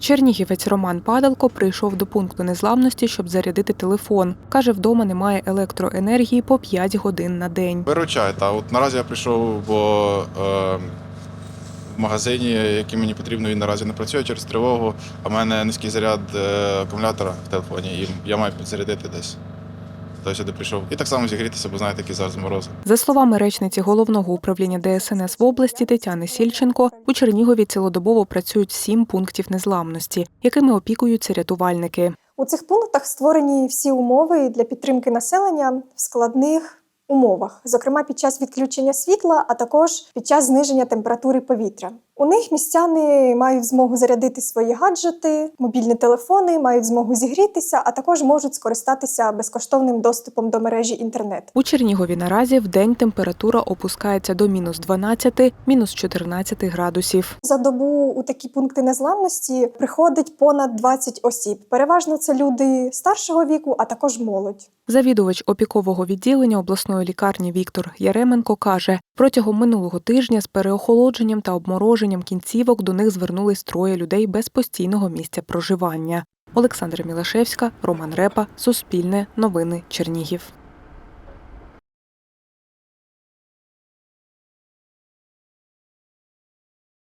Чернігівець Роман Падалко прийшов до пункту незламності, щоб зарядити телефон. Каже, вдома немає електроенергії по 5 годин на день. Виручай, та от наразі я прийшов, бо е, в магазині, який мені потрібно, він наразі не працює через тривогу, а в мене низький заряд е, акумулятора в телефоні, і я маю підзарядити десь. То я сюди прийшов. І так само зігрітися, бо знаєте, які зараз морози. За словами речниці головного управління ДСНС в області Тетяни Сільченко, у Чернігові цілодобово працюють сім пунктів незламності, якими опікуються рятувальники. У цих пунктах створені всі умови для підтримки населення в складних умовах, зокрема під час відключення світла, а також під час зниження температури повітря. У них містяни мають змогу зарядити свої гаджети, мобільні телефони, мають змогу зігрітися, а також можуть скористатися безкоштовним доступом до мережі інтернет. У Чернігові наразі в день температура опускається до мінус 12, мінус 14 градусів. За добу у такі пункти незламності приходить понад 20 осіб. Переважно це люди старшого віку, а також молодь. Завідувач опікового відділення обласної лікарні Віктор Яременко каже, протягом минулого тижня з переохолодженням та обмороженням кінцівок до них звернулись троє людей без постійного місця проживання. Олександра Мілашевська, Роман Репа, Суспільне, Новини, Чернігів.